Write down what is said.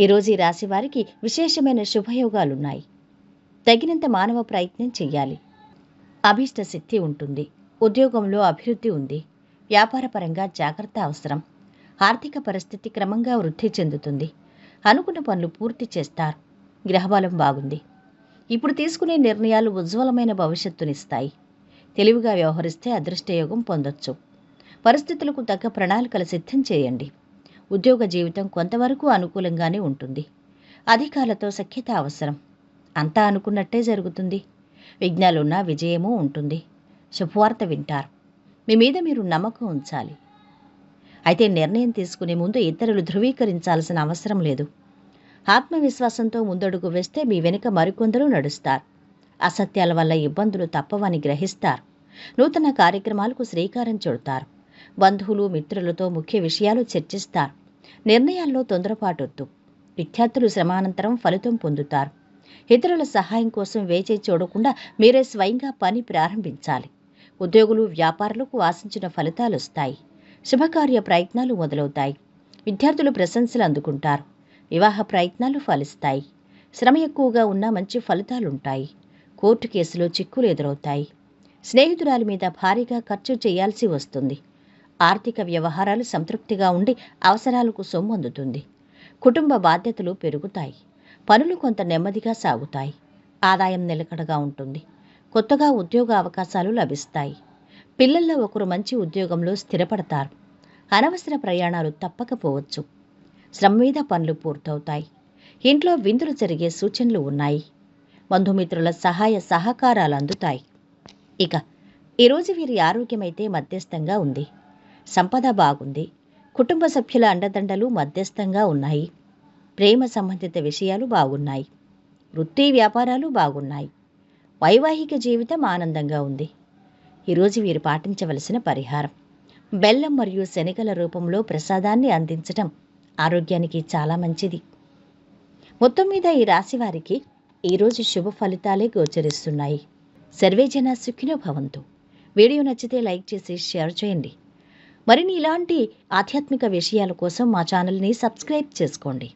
ఈరోజు ఈ రాశి వారికి విశేషమైన శుభయోగాలున్నాయి. తగినంత మానవ ప్రయత్నం చెయ్యాలి. అభీష్ట సిద్ధి ఉంటుంది. ఉద్యోగంలో అభివృద్ధి ఉంది. వ్యాపారపరంగా జాగ్రత్త అవసరం. ఆర్థిక పరిస్థితి క్రమంగా వృద్ధి చెందుతుంది. అనుకున్న పనులు పూర్తి చేస్తారు. గ్రహబలం బాగుంది. ఇప్పుడు తీసుకునే నిర్ణయాలు ఉజ్వలమైన భవిష్యత్తునిస్తాయి. తెలివిగా వ్యవహరిస్తే అదృష్టయోగం పొందొచ్చు. పరిస్థితులకు తగ్గ ప్రణాళికలు సిద్ధం చేయండి. ఉద్యోగ జీవితం కొంతవరకు అనుకూలంగానే ఉంటుంది. అధికారులతో సఖ్యత అవసరం. అంతా అనుకున్నట్టే జరుగుతుంది. విఘ్నాలున్నా విజయమూ ఉంటుంది. శుభవార్త వింటారు. మీ మీద మీరు నమ్మకం ఉంచాలి. అయితే నిర్ణయం తీసుకునే ముందు ఇతరులు ధృవీకరించాల్సిన అవసరం లేదు. ఆత్మవిశ్వాసంతో ముందడుగు వేస్తే మీ వెనుక మరికొందరు నడుస్తారు. అసత్యాల వల్ల ఇబ్బందులు తప్పవని గ్రహిస్తారు. నూతన కార్యక్రమాలకు శ్రీకారం చుడతారు. బంధువులు మిత్రులతో ముఖ్య విషయాలు చర్చిస్తారు. నిర్ణయాల్లో తొందరపాటొద్దు. విద్యార్థులు శ్రమానంతరం ఫలితం పొందుతారు. ఇతరుల సహాయం కోసం వేచి చూడకుండా మీరే స్వయంగా పని ప్రారంభించాలి. ఉద్యోగులు వ్యాపారులకు ఆశించిన ఫలితాలు వస్తాయి శుభకార్య ప్రయత్నాలు మొదలవుతాయి. విద్యార్థులు ప్రశంసలు అందుకుంటారు. వివాహ ప్రయత్నాలు ఫలిస్తాయి. శ్రమ ఎక్కువగా ఉన్న మంచి ఫలితాలుంటాయి. కోర్టు కేసులో చిక్కులు ఎదురవుతాయి. స్నేహితురాలి మీద భారీగా ఖర్చు చేయాల్సి వస్తుంది. ఆర్థిక వ్యవహారాలు సంతృప్తిగా ఉండి అవసరాలకు సొమ్ము అందుతుంది కుటుంబ బాధ్యతలు పెరుగుతాయి. పనులు కొంత నెమ్మదిగా సాగుతాయి. ఆదాయం నిలకడగా ఉంటుంది. కొత్తగా ఉద్యోగ అవకాశాలు లభిస్తాయి. పిల్లల్లో ఒకరు మంచి ఉద్యోగంలో స్థిరపడతారు. అనవసర ప్రయాణాలు తప్పకపోవచ్చు. శ్రమ మీద పనులు పూర్తవుతాయి. ఇంట్లో విందులు జరిగే సూచనలు ఉన్నాయి. బంధుమిత్రుల సహాయ సహకారాలు అందుతాయి. ఇక ఈరోజు వీరి ఆరోగ్యమైతే మధ్యస్థంగా ఉంది. సంపద బాగుంది. కుటుంబ సభ్యుల అండదండలు మధ్యస్థంగా ఉన్నాయి. ప్రేమ సంబంధిత విషయాలు బాగున్నాయి. వృత్తి వ్యాపారాలు బాగున్నాయి. వైవాహిక జీవితం ఆనందంగా ఉంది. ఈరోజు వీరు పాటించవలసిన పరిహారం. బెల్లం మరియు శనగల రూపంలో ప్రసాదాన్ని అందించటం ఆరోగ్యానికి చాలా మంచిది. మొత్తం మీద ఈ రాశి వారికి ఈరోజు శుభ ఫలితాలే గోచరిస్తున్నాయి. సర్వేజన సుఖినో భవంతు. వీడియో నచ్చితే లైక్ చేసి షేర్ చేయండి. మరిన్ని ఇలాంటి ఆధ్యాత్మిక విషయాల కోసం మా ఛానల్ని సబ్స్క్రైబ్ చేసుకోండి.